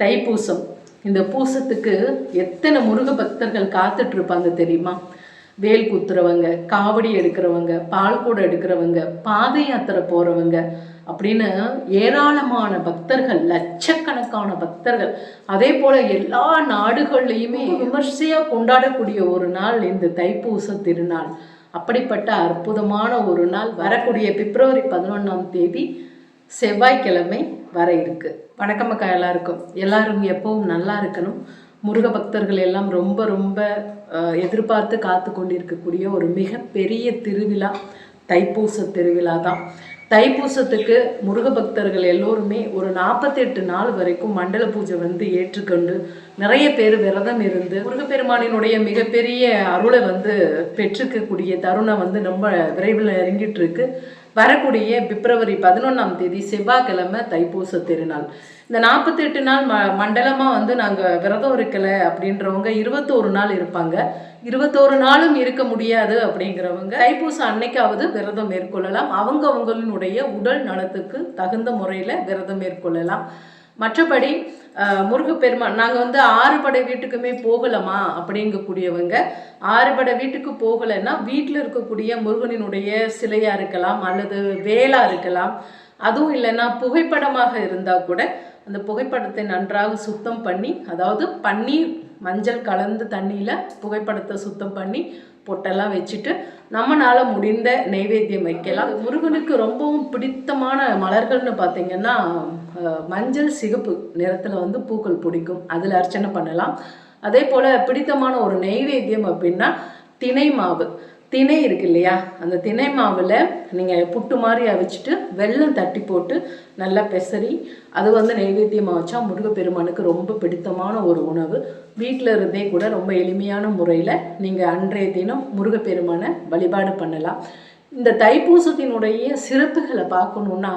தைப்பூசம். இந்த பூசத்துக்கு எத்தனை முருக பக்தர்கள் காத்துட்டு இருப்பாங்க தெரியுமா? வேல் குத்துறவங்க காவடி எடுக்கிறவங்க பால்கூட எடுக்கிறவங்க பாத யாத்திரை போறவங்க அப்படின்னு ஏராளமான பக்தர்கள் லட்சக்கணக்கான பக்தர்கள். அதே போல எல்லா நாடுகள்லையுமே விமர்சையா கொண்டாடக்கூடிய ஒரு நாள் இந்த தைப்பூச திருநாள். அப்படிப்பட்ட அற்புதமான ஒரு நாள் வரக்கூடிய பிப்ரவரி பதினொன்றாம் தேதி செவ்வாய்க்கிழமை வர இருக்குது வணக்கம் அக்கா எல்லாருக்கும். எல்லாரும் எப்பவும் நல்லா இருக்கணும். முருக பக்தர்கள் எல்லாம் ரொம்ப ரொம்ப எதிர்பார்த்து காத்து கொண்டிருக்கக்கூடிய ஒரு மிகப்பெரிய திருவிழா தைப்பூச திருவிழா தான். தைப்பூசத்துக்கு முருக பக்தர்கள் எல்லோருமே ஒரு நாற்பத்தெட்டு நாள் வரைக்கும் மண்டல பூஜை வந்து ஏற்றுக்கொண்டு நிறைய பேர் விரதம் இருந்து முருகப்பெருமானினுடைய மிகப்பெரிய அருளை வந்து பெற்றுக்கக்கூடிய தருணம் வந்து ரொம்ப விரைவில் இறங்கிட்டு இருக்கு. வரக்கூடிய பிப்ரவரி பதினொன்றாம் தேதி செவ்வாய்க்கிழமை தைப்பூச திருநாள். இந்த நாற்பத்தெட்டு நாள் ம மண்டலமாக வந்து நாங்கள் விரதம் இருக்கலை அப்படின்றவங்க இருபத்தோரு நாள் இருப்பாங்க. இருபத்தோரு நாளும் இருக்க முடியாது அப்படிங்கிறவங்க தைப்பூசம் அன்னைக்காவது விரதம் மேற்கொள்ளலாம். அவங்கவுங்களுடைய உடல் நலத்துக்கு தகுந்த முறையில் விரதம் மேற்கொள்ளலாம். மற்றபடி முருகப்பெருமான் நாங்கள் வந்து ஆறுபடை வீட்டுக்குமே போகலாமா அப்படிங்கக்கூடியவங்க. ஆறுபடை வீட்டுக்கு போகலைன்னா வீட்டில் இருக்கக்கூடிய முருகனினுடைய சிலையாக இருக்கலாம் அல்லது வேலாக இருக்கலாம். அதுவும் இல்லைன்னா புகைப்படமாக இருந்தால் கூட அந்த புகைப்படத்தை நன்றாக சுத்தம் பண்ணி அதாவது பன்னீர் மஞ்சள் கலந்து தண்ணியில் புகைப்படத்தை சுத்தம் பண்ணி பொட்டெல்லாம் வச்சுட்டு நம்மனால முடிந்த நைவேத்தியம் வைக்கலாம். முருகனுக்கு ரொம்பவும் பிடித்தமான மலர்கள்னு பார்த்தீங்கன்னா மஞ்சள் சிகப்பு நிறத்தில் வந்து பூக்கள் பிடிக்கும். அதில் அர்ச்சனை பண்ணலாம். அதே போல் பிடித்தமான ஒரு நெய்வேத்தியம் அப்படின்னா திணை மாவு. திணை இருக்கு இல்லையா அந்த திணை மாவில் நீங்கள் புட்டு மாதிரி அவிச்சிட்டு வெல்லம் தட்டி போட்டு நல்லா பெசரி அது வந்து நைவேத்தியமாக வச்சா முருகப்பெருமானுக்கு ரொம்ப பிடித்தமான ஒரு உணவு. வீட்டில் இருந்தே கூட ரொம்ப எளிமையான முறையில் நீங்கள் அன்றைய தினம் முருகப்பெருமானை வழிபாடு பண்ணலாம். இந்த தைப்பூசத்தினுடைய சிறப்புகளை பார்க்கணுன்னா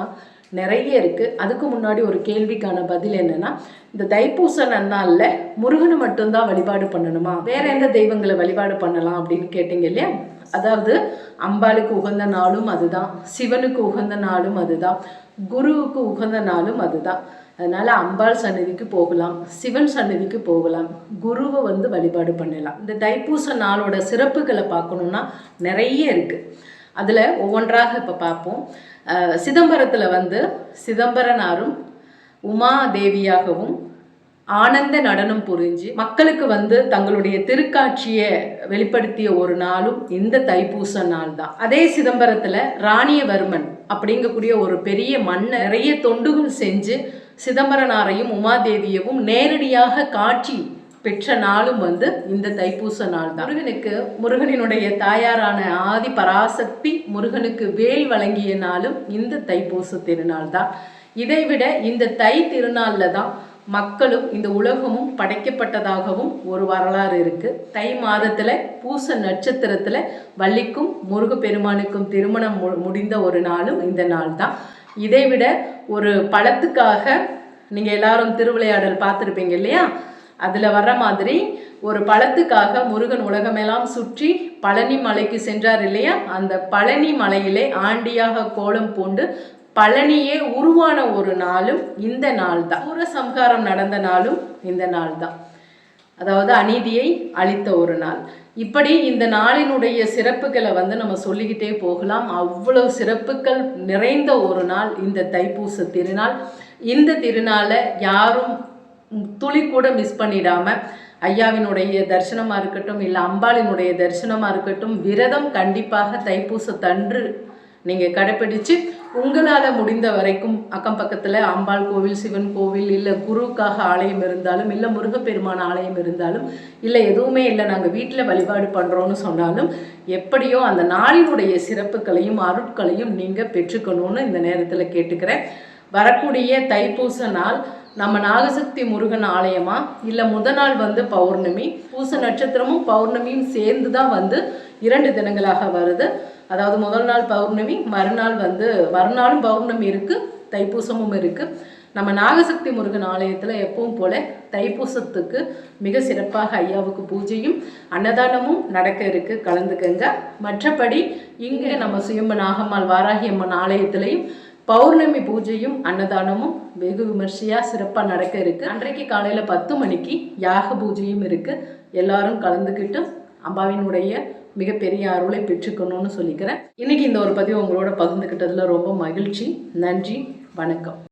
நிறைய இருக்குது அதுக்கு முன்னாடி ஒரு கேள்விக்கான பதில் என்னென்னா இந்த தைப்பூச நன்னாளில் முருகனை மட்டும்தான் வழிபாடு பண்ணணுமா? வேற எந்த தெய்வங்களை வழிபாடு பண்ணலாம் அப்படின்னு கேட்டீங்க இல்லையா? அதாவது அம்பாளுக்கு உகந்த நாளும் அதுதான் சிவனுக்கு உகந்த நாளும் அதுதான் குருவுக்கு உகந்த நாளும் அதுதான். அதனால அம்பாள் சன்னதிக்கு போகலாம் சிவன் சன்னதிக்கு போகலாம் குருவை வந்து வழிபாடு பண்ணலாம். இந்த தைப்பூச நாளோட சிறப்புகளை பார்க்கணுன்னா நிறைய இருக்கு. அதில் ஒவ்வொன்றாக இப்போ பார்ப்போம். சிதம்பரத்தில் வந்து சிதம்பரனாரும் உமா தேவியாகவும் ஆனந்த நடனம் புரிஞ்சு மக்களுக்கு வந்து தங்களுடைய திருக்காட்சியை வெளிப்படுத்திய ஒரு நாளும் இந்த தைப்பூச நாள் தான் அதே சிதம்பரத்தில் ராணியவர்மன் அப்படிங்கக்கூடிய ஒரு பெரிய மன்னர் நிறைய தொண்டுகள் செஞ்சு சிதம்பரனாரையும் உமாதேவியவும் நேரடியாக காட்சி பெற்ற நாளும் வந்து இந்த தைப்பூச நாள் தான் முருகனுக்கு முருகனினுடைய தாயாரான ஆதி பராசக்தி முருகனுக்கு வேல் வழங்கிய நாளும் இந்த தைப்பூச திருநாள் தான் இதைவிட இந்த தை திருநாளில் தான் மக்களும் இந்த உலகமும் படைக்கப்பட்டதாகவும் ஒரு வரலாறு இருக்கு. தை மாதத்துல பூச நட்சத்திரத்துல வள்ளிக்கும் முருகப்பெருமானுக்கும் திருமணம் மு- முடிந்த ஒரு நாளும் இந்த நாள் தான். இதை விட ஒரு பழத்துக்காக நீங்க எல்லாரும் திருவிளையாடல் பார்த்துருப்பீங்க இல்லையா? அதுல வர்ற மாதிரி ஒரு பழத்துக்காக முருகன் உலகமெல்லாம் சுற்றி பழனி மலைக்கு சென்றார் இல்லையா? அந்த பழனி மலையிலே ஆண்டியாக கோலம் பூண்டு பழனியே உருவான ஒரு நாளும் இந்த நாள் தான் சூரசம்ஹாரம் நடந்த நாளும் இந்த நாள் தான் அதாவது அநீதியை அளித்த ஒரு நாள். இப்படி இந்த நாளினுடைய சிறப்புகளை வந்து நம்ம சொல்லிக்கிட்டே போகலாம். அவ்வளவு சிறப்புகள் நிறைந்த ஒரு நாள் இந்த தைப்பூச திருநாள். இந்த திருநாளை யாரும் துளி கூட மிஸ் பண்ணிடாமல் ஐயாவினுடைய தரிசனமாக இருக்கட்டும் இல்லை அம்பாளினுடைய தரிசனமாக இருக்கட்டும் விரதம் கண்டிப்பாக தைப்பூசத்தன்று நீங்கள் கடைப்பிடிச்சு உங்களால் முடிந்த வரைக்கும் அக்கம் பக்கத்தில் அம்பாள் கோவில் சிவன் கோவில் இல்லை குருவுக்காக ஆலயம் இருந்தாலும் இல்லை முருகப்பெருமான் ஆலயம் இருந்தாலும் இல்லை எதுவுமே இல்லை நாங்கள் வீட்டில் வழிபாடு பண்ணுறோன்னு சொன்னாலும் எப்படியோ அந்த நாளினுடைய சிறப்புகளையும் அருட்களையும் நீங்கள் பெற்றுக்கணும்னு இந்த நேரத்தில் கேட்டுக்கிறேன். வரக்கூடிய தைப்பூச நாள் நம்ம நாகசக்தி முருகன் ஆலயமா? இல்லை முத நாள் வந்து பௌர்ணமி? பூச நட்சத்திரமும் பௌர்ணமியும் சேர்ந்து தான் வந்து இரண்டு தினங்களாக வருது. அதாவது முதல் நாள் பௌர்ணமி மறுநாள் வந்து மறுநாளும் பௌர்ணமி இருக்குது தைப்பூசமும் இருக்குது நம்ம நாகசக்தி முருகன் ஆலயத்தில் எப்பவும் போல தைப்பூசத்துக்கு மிக சிறப்பாக ஐயாவுக்கு பூஜையும் அன்னதானமும் நடக்க இருக்கு. கலந்துக்கங்க. மற்றபடி இங்கே நம்ம சுயம்ப நாகம்மாள் வாராகி அம்மன் ஆலயத்திலையும் பௌர்ணமி பூஜையும் அன்னதானமும் வெகு விமர்சையாக சிறப்பாக நடக்க இருக்குது அன்றைக்கு காலையில் பத்து மணிக்கு யாக பூஜையும் இருக்குது எல்லாரும் கலந்துக்கிட்டு அம்பாவினுடைய மிகப்பெரிய அருளை பெற்றுக்கணும்னு சொல்லிக்கிறேன். இன்னைக்கு இந்த ஒரு பதிவு உங்களோட பகிர்ந்துக்கிட்டதுல ரொம்ப மகிழ்ச்சி. நன்றி. வணக்கம்.